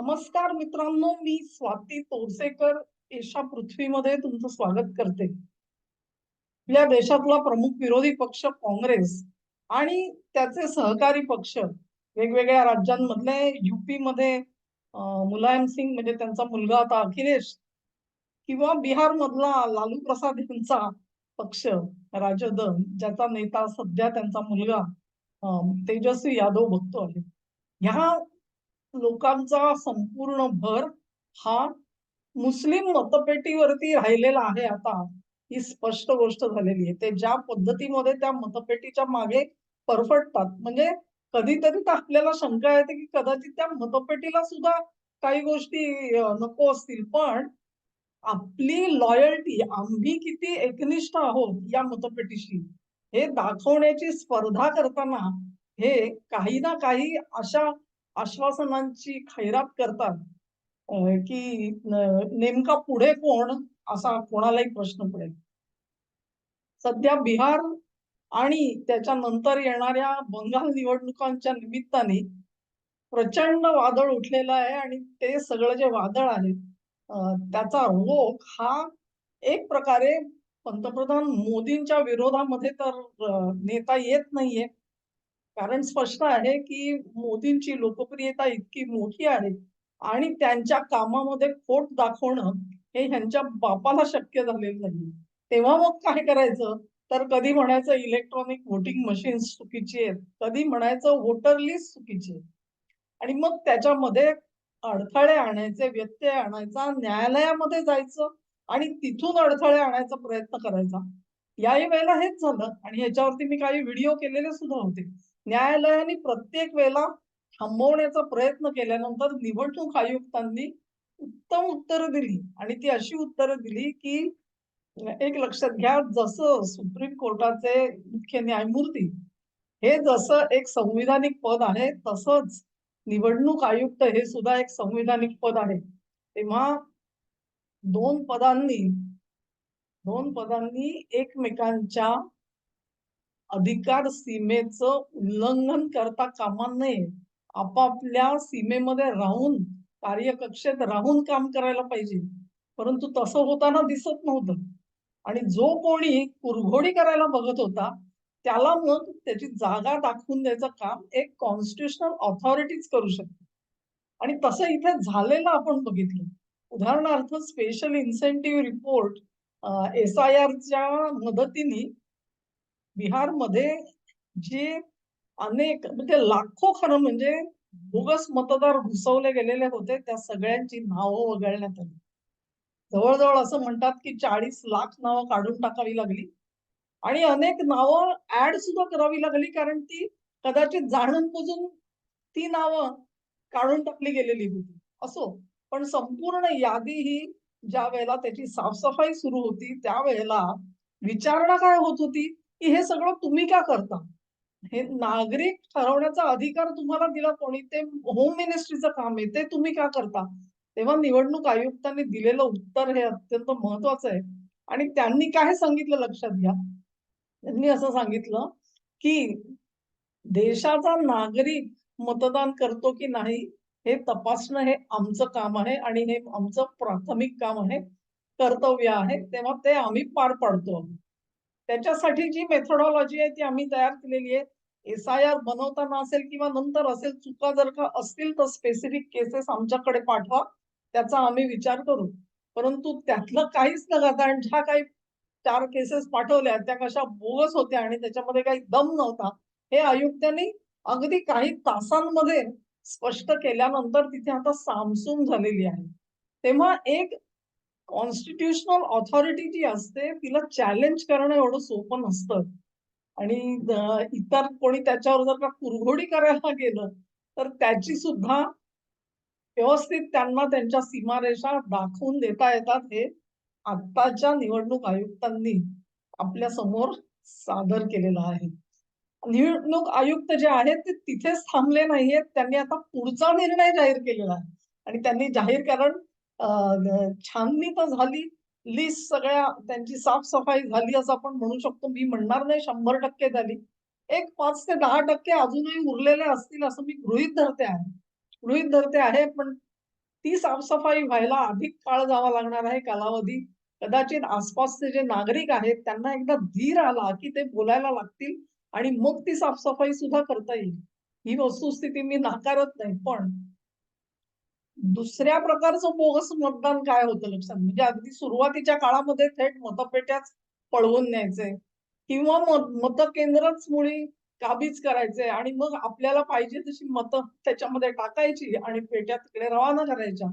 नमस्कार मित्रांनो मी स्वाती तोरसेकर एशा पृथ्वीमध्ये तुमचं स्वागत करते. आपल्या देशातला प्रमुख विरोधी पक्ष काँग्रेस आणि त्याचे सहकारी पक्ष वेगवेगळ्या राज्यांमधले युपी मध्ये मुलायम सिंग म्हणजे त्यांचा मुलगा आता अखिलेश किंवा बिहार मधला लालू प्रसाद यांचा पक्ष राजद ज्याचा नेता सध्या त्यांचा मुलगा तेजस्वी यादव बघतो आहे ह्या लोकांचा संपूर्ण भर हा मुस्लिम मतपेटीवरती राहिलेला आहे आता ही स्पष्ट गोष्ट झालेली आहे. ते ज्या पद्धतीमध्ये त्या मतपेटीच्या मागे परफडतात. म्हणजे कधीतरी तर आपल्याला शंका येते की कदाचित त्या मतपेटीला सुद्धा काही गोष्टी नको असतील. पण आपली लॉयल्टी आम्ही किती एकनिष्ठ आहोत या मतपेटीशी हे दाखवण्याची स्पर्धा करताना हे काही ना काही अशा आश्वासनांची खैरात करतात की नेमका पुढे कोण असा कोणालाही प्रश्न पडेल. सध्या बिहार आणि त्याच्यानंतर येणाऱ्या बंगाल निवडणुकांच्या निमित्ताने प्रचंड वादळ उठलेलं आहे आणि ते सगळं जे वादळ आहे त्याचा रोख हा एक प्रकारे पंतप्रधान मोदींच्या विरोधामध्ये तर नेता येत नाहीये. कारण स्पष्ट आहे की मोदींची लोकप्रियता इतकी मोठी आहे आणि त्यांच्या कामामध्ये खोट दाखवणं हे ह्यांच्या बापाला शक्य झालेलं नाही. तेव्हा मग काय करायचं? तर कधी म्हणायचं इलेक्ट्रॉनिक व्होटिंग मशीन्स चुकीची आहेत कधी म्हणायचं व्होटर लिस्ट चुकीची आहे आणि मग त्याच्यामध्ये अडथळे आणायचे व्यत्यय आणायचा न्यायालयामध्ये जायचं आणि तिथून अडथळे आणायचा प्रयत्न करायचा. याही वेळेला हेच झालं आणि ह्याच्यावरती मी काही व्हिडिओ केलेले सुद्धा होते. न्यायालयाने प्रत्येक वेळेला थांबवण्याचा प्रयत्न केल्यानंतर निवडणूक आयुक्तांनी उत्तम उत्तरं दिली. आणि ती अशी उत्तरं दिली की एक लक्षात घ्या जसं सुप्रीम कोर्टाचे मुख्य न्यायमूर्ती हे जसं एक संविधानिक पद आहे तसंच निवडणूक आयुक्त हे सुद्धा एक संविधानिक पद आहे. तेव्हा दोन पदांनी दोन पदांनी एकमेकांच्या अधिकार सीमेचं उल्लंघन करता कामा नये. आपापल्या सीमेमध्ये राहून कार्यकक्षेत राहून काम करायला पाहिजे. परंतु तसं होताना दिसत नव्हतं. आणि जो कोणी कुरघोडी करायला बघत होता त्याला मग त्याची जागा दाखवून द्यायचं काम एक कॉन्स्टिट्युशनल ऑथॉरिटीज करू शकते आणि तसं इथे झालेलं आपण बघितलं. उदाहरणार्थ special incentive report S I आरच्या मदतीने बिहारमध्ये जे अनेक म्हणजे लाखो खरं म्हणजे बोगस मतदार घुसवले गेलेले होते त्या सगळ्यांची नावं वगळण्यात आली. जवळजवळ असं म्हणतात की चाळीस लाख नावं काढून टाकावी लागली. आणि अनेक नावं ऍड सुद्धा करावी लागली कारण ती कदाचित जाणून बुजून ती नावं काढून टाकली गेलेली होती. असो पण संपूर्ण यादी ही ज्या वेळेला त्याची साफसफाई सुरू होती त्यावेळेला विचारणा काय होत होती? की हे सगळं तुम्ही का करता? हे नागरिक ठरवण्याचा अधिकार तुम्हाला दिला कोणी? ते होम मिनिस्ट्रीचं काम आहे. ते तुम्ही का करता? तेव्हा निवडणूक आयुक्तांनी दिलेलं उत्तर हे अत्यंत महत्वाचं आहे. आणि त्यांनी काय सांगितलं लक्षात घ्या? त्यांनी असं सांगितलं की देशाचा नागरिक मतदान करतो की नाही हे तपासणं हे आमचं काम आहे आणि हे आमचं प्राथमिक काम आहे कर्तव्य आहे. तेव्हा ते आम्ही पार पाडतो. आहोत. त्याच्यासाठी जी मेथोडॉलॉजी आहे ती आम्ही तयार केलेली आहे. एस आय आर बनवताना असेल किंवा नंतर असेल चुका जर का असतील तर स्पेसिफिक केसेस आमच्याकडे पाठवा. त्याचा आम्ही विचार करू. परंतु त्यातलं काहीच नका कारण ज्या काही चार केसेस पाठवल्या त्या कशा बोगस होत्या आणि त्याच्यामध्ये काही दम नव्हता हे आयुक्तांनी अगदी काही तासांमध्ये स्पष्ट केल्यानंतर तिथे आता सामसूम झालेली आहे. तेव्हा एक कॉन्स्टिट्युशनल ऑथॉरिटी जी असते तिला चॅलेंज करणं एवढं सोपं नसतं. आणि इतर कोणी त्याच्यावर जर का कुरघोडी करायला गेलं तर त्याची सुद्धा व्यवस्थित त्यांना त्यांच्या सीमारेषा दाखवून देता येतात हे आत्ताच्या निवडणूक आयुक्तांनी आपल्यासमोर सादर केलेलं आहे. निवडणूक आयुक्त जे आहेत ते तिथेच थांबले नाहीयेत. त्यांनी आता पुढचा निर्णय जाहीर केलेला आहे. आणि त्यांनी जाहीर कारण छाननी तर झाली. लिस्ट सगळ्या त्यांची साफसफाई झाली असं आपण म्हणू शकतो. मी म्हणणार नाही शंभर टक्के झाली. एक पाच ते दहा टक्के अजूनही उरलेले असतील असं मी गृहीत धरते आहे. गृहित धरते आहे पण ती साफसफाई व्हायला अधिक काळ जावा लागणार आहे कालावधी. कदाचित आसपासचे जे नागरिक आहेत त्यांना एकदा धीर आला की ते बोलायला लागतील आणि मग ती साफसफाई सुद्धा करता येईल. ही वस्तुस्थिती मी नाकारत नाही पण दुसऱ्या प्रकारचं बोगस मतदान काय होतं लक्षात? म्हणजे अगदी सुरुवातीच्या काळामध्ये थेट मतपेट्याच पळवून न्यायचे. किंवा मतकेंद्रच मुळी काबीज करायचे आणि मग आपल्याला पाहिजे तशी मतं त्याच्यामध्ये टाकायची आणि पेट्या तिकडे रवाना करायच्या.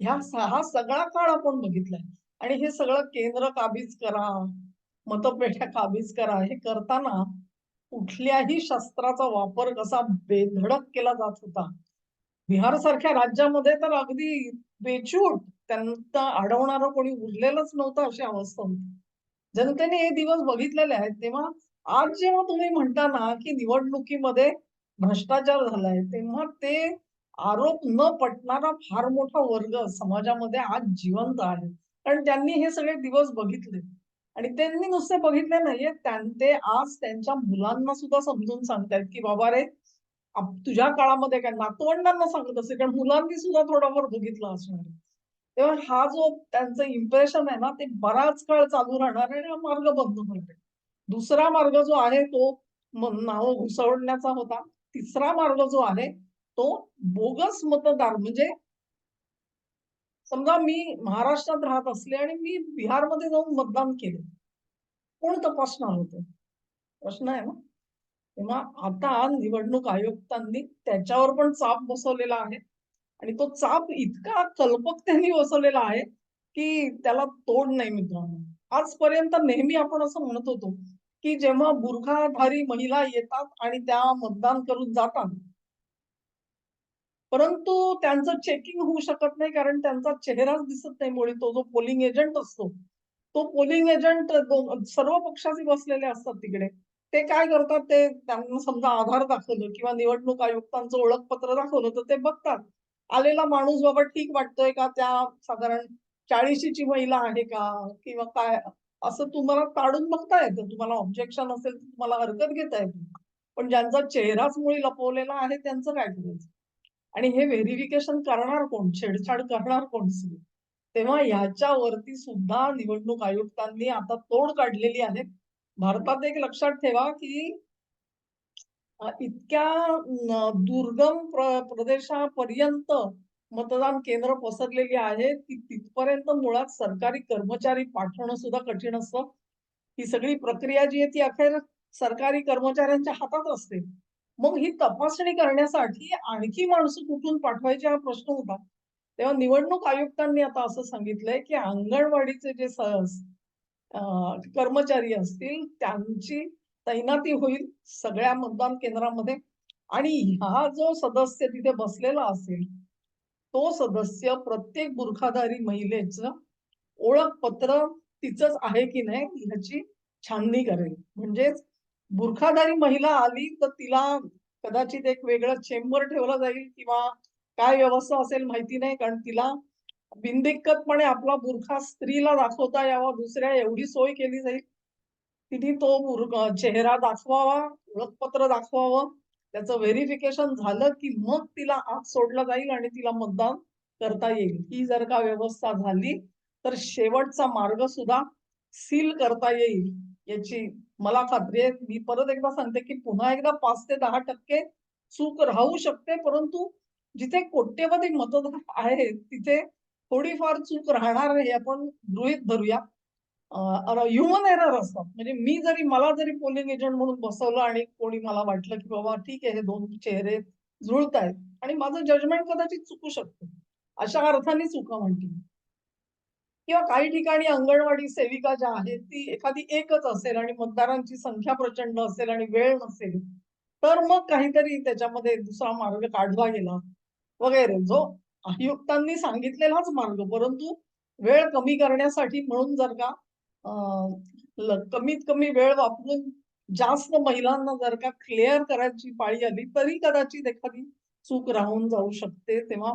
ह्या हा सगळा काळ आपण बघितलाय. आणि हे सगळं केंद्र काबीज करा मतपेट्या काबीज करा हे करताना कुठल्याही शस्त्राचा वापर कसा बेधडक केला जात होता बिहार सारख्या राज्यामध्ये तर अगदी बेचूट त्यांना अडवणारं कोणी उरलेलंच नव्हतं अशी अवस्था होती. जनतेने हे दिवस बघितलेले आहेत. तेव्हा आज जेव्हा तुम्ही म्हणता ना की निवडणुकीमध्ये भ्रष्टाचार झालाय तेव्हा ते आरोप न पटणारा फार मोठा वर्ग समाजामध्ये आज जिवंत आहे. कारण त्यांनी हे सगळे दिवस बघितले. आणि त्यांनी नुसते बघितले नाहीये ते आज त्यांच्या मुलांना सुद्धा समजून सांगतायत की बाबा रे तुझ्या काळामध्ये काय नातवंडांना सांगत असेल कारण मुलांनी सुद्धा थोडाफार बघितलं असणार. तेव्हा हा जो त्यांचं इम्प्रेशन आहे ना ते बराच काळ चालू राहणार आणि हा मार्ग बंद होणार दुसरा मार्ग जो आहे तो नाव घुसवण्याचा होता. तिसरा मार्ग जो आहे तो बोगस मतदार म्हणजे समजा मी महाराष्ट्रात राहत असले आणि मी बिहारमध्ये जाऊन मतदान केले कोण तपासणार होते? प्रश्न आहे ना? तेव्हा आता निवडणूक आयुक्तांनी त्याच्यावर पण चाप बसवलेला आहे. आणि तो चाप इतका कल्पक त्यांनी बसवलेला आहे की त्याला तोड नाही मित्रांनो. आजपर्यंत नेहमी आपण असं म्हणत होतो की जेव्हा बुरखाधारी महिला येतात आणि त्या मतदान करून जातात परंतु त्यांचं चेकिंग होऊ शकत नाही कारण त्यांचा चेहराच दिसत नाही मुळे तो जो पोलिंग एजंट असतो तो पोलिंग एजंट सर्व पक्षाचे बसलेले असतात तिकडे. ते काय करतात ते त्यांना समजा आधार दाखवलं किंवा निवडणूक आयुक्तांचं ओळखपत्र दाखवलं तर ते बघतात. आलेला माणूस बाबा ठीक वाटतोय का? त्या साधारण चाळीशीची महिला आहे का? किंवा काय? असं तुम्हाला ताडून बघता येतं. तुम्हाला ऑब्जेक्शन असेल तर तुम्हाला हरकत घेता येते पण ज्यांचा चेहराच मुळी लपवलेला आहे त्यांचं काय करायचं? आणि हे व्हेरिफिकेशन करणार कोण? छेडछाड करणार कोण तेव्हा ह्याच्यावरती सुद्धा निवडणूक आयुक्तांनी आता तोड काढलेली आहे. भारतात एक लक्षात ठेवा की इतक्या दुर्गम प्रदेशापर्यंत मतदान केंद्र पसरलेली आहेत की तिथपर्यंत मुळात सरकारी कर्मचारी पाठवणं सुद्धा कठीण असतं. ही सगळी प्रक्रिया जी आहे ती अखेर सरकारी कर्मचाऱ्यांच्या हातात असते. मग ही तपासणी करण्यासाठी आणखी माणसं कुठून पाठवायचे हा प्रश्न होता. तेव्हा निवडणूक आयुक्तांनी आता असं सांगितलंय की अंगणवाडीचे जे कर्मचारी असतील त्यांची तैनाती होईल सगळ्या मतदान केंद्रामध्ये. आणि हा जो सदस्य तिथे बसलेला असेल तो सदस्य प्रत्येक बुरखाधारी महिलेचं ओळखपत्र तिचंच आहे की नाही ह्याची छाननी करेल. म्हणजेच बुरखाधारी महिला आली तर तिला कदाचित एक वेगळं चेंबर ठेवलं जाईल किंवा काय व्यवस्था असेल माहिती नाही कारण तिला बिनदिक्कतपणे आपला बुरखा स्त्रीला दाखवता यावा दुसऱ्या एवढी सोय केली जाईल. तिने तो चेहरा दाखवावा ओळखपत्र दाखवावं. त्याचं व्हेरिफिकेशन झालं की मग तिला आत सोडलं जाईल आणि तिला मतदान करता येईल. ही जर का व्यवस्था झाली तर शेवटचा मार्ग सुद्धा सील करता येईल याची मला खात्री आहे. मी परत एकदा सांगते की पुन्हा एकदा पाच ते दहा टक्के चूक राहू शकते परंतु जिथे कोट्यवधी मतदार आहेत तिथे थोडीफार चूक राहणार नाही आपण गृहित धरूया. ह्युमन एरर असतात. म्हणजे मी जरी मला जरी पोलिंग एजंट म्हणून बसवलं आणि कोणी मला वाटलं की बाबा ठीक आहे हे दोन चेहरे जुळत आहेत आणि माझं जजमेंट कदाचित चुकू शकतो. अशा अर्थाने चुका म्हणते किंवा काही ठिकाणी अंगणवाडी सेविका ज्या आहेत ती एखादी एकच असेल आणि मतदारांची संख्या प्रचंड असेल आणि वेळ नसेल तर मग काहीतरी त्याच्यामध्ये दुसरा मार्ग काढला गेला. वगैरे. जो आयुक्तांनी सांगितलेलाच मार्ग. परंतु वेळ कमी करण्यासाठी म्हणून जर का कमीत कमी वेळ वापरून जास्त महिलांना जर का क्लिअर करायची पाळी आली तरी कदाचित एखादी चूक राहून जाऊ शकते. तेव्हा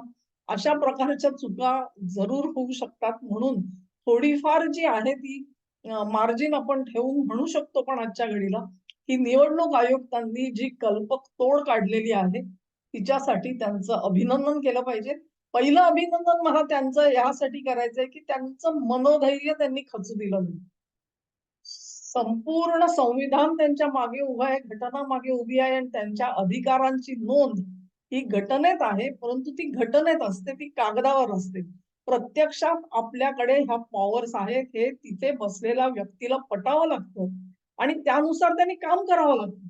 अशा प्रकारच्या चुका जरूर होऊ शकतात. म्हणून थोडीफार जी आहे ती मार्जिन आपण ठेवून म्हणू शकतो पण आजच्या घडीला की निवडणूक आयुक्तांनी जी कल्पक तोड काढलेली आहे तिच्यासाठी त्यांचं अभिनंदन केलं पाहिजे. पहिलं अभिनंदन मला त्यांचं यासाठी करायचंय की त्यांचं मनोधैर्य त्यांनी खचू दिलं नाही. संपूर्ण संविधान त्यांच्या मागे उभं आहे घटना मागे उभी आहे आणि त्यांच्या अधिकारांची नोंद ही घटनेत आहे परंतु ती घटनेत असते ती कागदावर असते. प्रत्यक्षात आपल्याकडे ह्या पॉवर्स आहेत हे तिथे बसलेल्या व्यक्तीला पटावं लागतं आणि त्यानुसार त्यांनी काम करावं लागतं.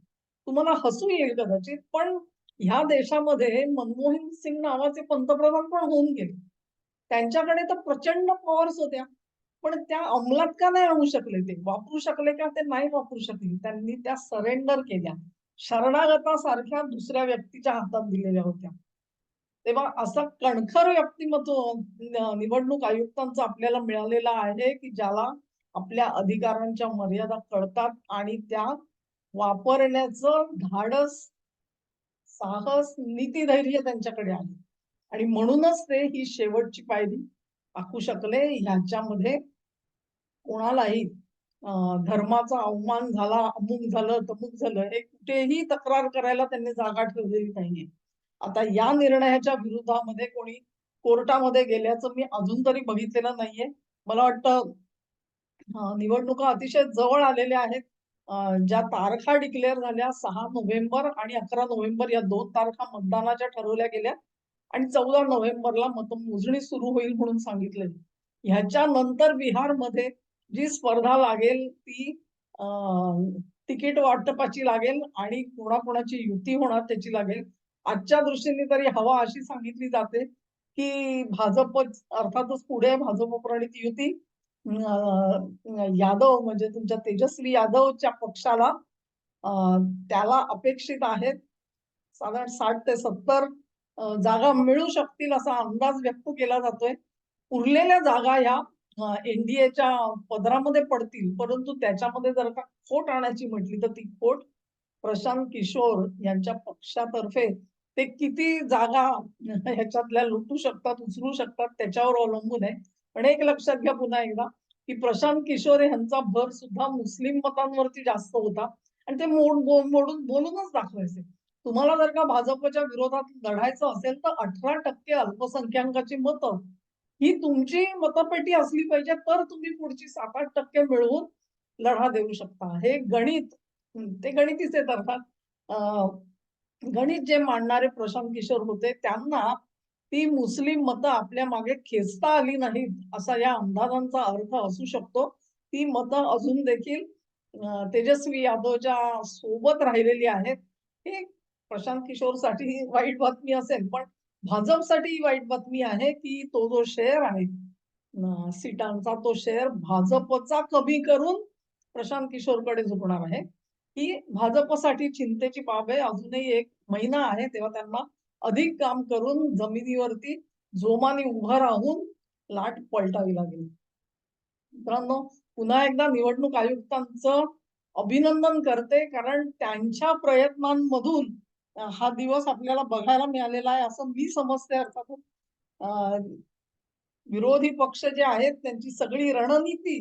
तुम्हाला हसू येईल कदाचित पण ह्या देशामध्ये मनमोहन सिंग नावाचे पंतप्रधान पण होऊन गेले. त्यांच्याकडे तर प्रचंड पॉवर्स होत्या. पण त्या अंमलात का नाही आणू शकले ते? वापरू शकले का ते नाही वापरू शकले. त्यांनी त्या सरेंडर केल्या. शरणागतासारख्या दुसऱ्या व्यक्तीच्या हातात दिलेल्या होत्या. तेव्हा असं कणखर व्यक्तिमत्व निवडणूक आयुक्तांचं आपल्याला मिळालेलं आहे की ज्याला आपल्या अधिकारांच्या मर्यादा कळतात आणि त्या वापरण्याचं धाडस साहस नीती धैर्य त्यांच्याकडे आले आणि म्हणूनच ते ही शेवटची पायरी टाकू शकले. ह्याच्यामध्ये कोणालाही धर्माचा अवमान झाला अमुक झालं तमुक झालं हे कुठेही तक्रार करायला त्यांनी जागा ठेवलेली नाहीये. आता या निर्णयाच्या विरोधामध्ये कोणी कोर्टामध्ये गेल्याचं मी अजून तरी बघितलेलं नाहीये. मला वाटतं निवडणुका अतिशय जवळ आलेल्या आहेत. ज्या तारखा डिक्लेअर झाल्या सहा नोव्हेंबर आणि अकरा नोव्हेंबर या दोन तारखा मतदानाच्या ठरवल्या गेल्या आणि चौदा नोव्हेंबरला मतमोजणी सुरू होईल म्हणून सांगितले. ह्याच्या नंतर बिहारमध्ये जी स्पर्धा लागेल ती तिकीट वाटपाची लागेल आणि कोणाकोणाची युती होणार त्याची लागेल. आजच्या दृष्टीने तरी हवा अशी सांगितली जाते की भाजप अर्थातच पुढे भाजप प्रणित युती यादव म्हणजे तुमच्या तेजस्वी यादवच्या पक्षाला त्याला अपेक्षित आहेत साधारण साठ ते सत्तर जागा मिळू शकतील असा अंदाज व्यक्त केला जातोय. उरलेल्या जागा ह्या एनडीएच्या पदरामध्ये पडतील परंतु त्याच्यामध्ये जर का खोट आणायची म्हटली तर ती खोट प्रशांत किशोर यांच्या पक्षातर्फे ते किती जागा ह्याच्यातल्या लुटू शकतात उचलू शकतात त्याच्यावर अवलंबून आहे. पण एक लक्षात घ्या पुन्हा एकदा की प्रशांत किशोर यांचा भर सुद्धा मुस्लिम मतांवरती जास्त होता. आणि ते मोड मोडून बोलूनच दाखवायचे. तुम्हाला जर का भाजपच्या विरोधात लढायचं असेल तर अठरा टक्के अल्पसंख्याकाची मतं ही तुमची मतपेटी असली पाहिजे तर तुम्ही पुढची सात आठ टक्के मिळवून लढा देऊ शकता. हे गणित ते गणितीच आहेत अर्थात. गणित जे मांडणारे प्रशांत किशोर होते त्यांना ती मुस्लिम मतं आपल्या मागे खेचता आली नाहीत असा या अंदाजांचा अर्थ असू शकतो. ती मतं अजून देखील तेजस्वी यादवच्या सोबत राहिलेली आहेत. हे प्रशांत किशोरसाठी वाईट बातमी असेल पण भाजपसाठी वाईट बातमी आहे की तो जो शेअर आहे सीटांचा तो शेअर भाजपचा कमी करून प्रशांत किशोरकडे झुकणार आहे. ही भाजपसाठी चिंतेची बाब आहे. अजूनही एक महिना आहे तेव्हा त्यांना अधिक काम करून जमिनीवरती जोमाने उभं राहून लाट पलटावी लागेल. मित्रांनो पुन्हा एकदा निवडणूक आयुक्तांचं अभिनंदन करते कारण त्यांच्या प्रयत्नांमधून हा दिवस आपल्याला बघायला मिळालेला आहे असं मी समजते अर्थात विरोधी पक्ष जे आहेत त्यांची सगळी रणनीती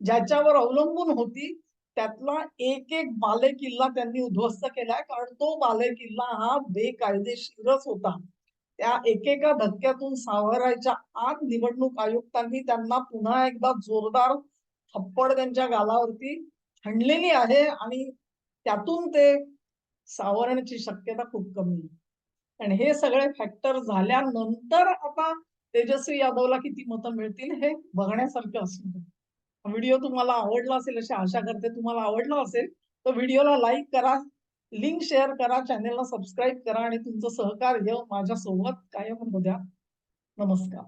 ज्याच्यावर अवलंबून होती त्यातला एक एक बाले किल्ला त्यांनी उद्ध्वस्त केलाय कारण तो बाले किल्ला हा बेकायदेशीरच होता. त्या एकेका धक्क्यातून सावरायच्या आत निवडणूक आयुक्तांनी त्यांना पुन्हा एकदा जोरदार थप्पड त्यांच्या गालावरती हणलेली आहे आणि त्यातून ते सावरण्याची शक्यता खूप कमी आणि हे सगळे फॅक्टर झाल्यानंतर आता तेजस्वी यादवला किती मतं मिळतील हे बघण्यासारखं असणार व्हिडिओ तुम्हाला आवडला असेल अशी आशा करते तुम्हाला आवडला असेल तर व्हिडिओला लाईक करा लिंक शेअर करा चॅनेलला सबस्क्राईब करा आणि तुमचं सहकार्य माझ्या सोबत कायम होऊ द्या. नमस्कार.